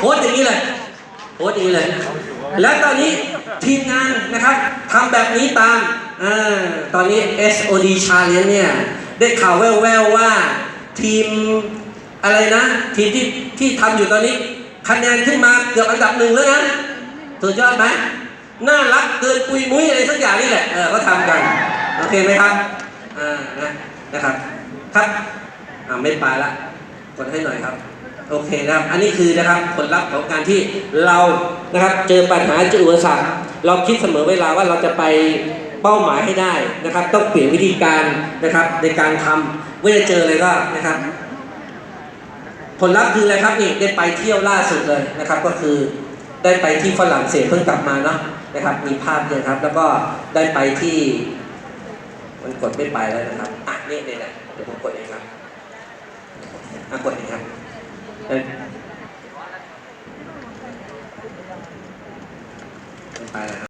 โพสต์อย่างนี้เลยโพสต์อย่างนี้เลย แล้วตอนนี้ทีมงานนะครับทำแบบนี้ตามอ่าตอนนี้ SOD Challenge เนี่ยได้ข่าวแว่วๆว่าทีมอะไรนะ ทีมที่ที่ทำอยู่ตอนนี้คะแนนขึ้นมาเกือบอันดับหนึ่งแล้วนะสุดยอดไหมน่ารักเกินปุยมุ้ยอะไรสักอย่างนี่แหละ เออก็ทำกัน โอเคไหมครับ อ่า นะ นะครับ ครับ อ่า ไม่ไปละ กดให้หน่อยครับ โอเคนะครับ อันนี้คือนะครับผลลัพธ์ของการที่เรานะครับเจอปัญหาเจออุปสรรคเราคิดเสมอเวลาว่าเราจะไปเป้าหมายให้ได้นะครับ ต้องเปลี่ยนวิธีการนะครับในการทำเมื่อเจออะไรก็นะครับ ผลลัพธ์คืออะไรครับนี่ได้ไปเที่ยวล่าสุดเลยนะครับ ก็คือได้ไปที่ฝรั่งเศสเพิ่งกลับมาเนาะนะครับ มีภาพเนี่ยครับ แล้วก็ได้ไปที่มันกดไม่ไปแล้วนะครับอะนี่นี่แหละเดี๋ยวผมกดเองครับอะกดเองครับ เอ้ยไม่ไปแล้ว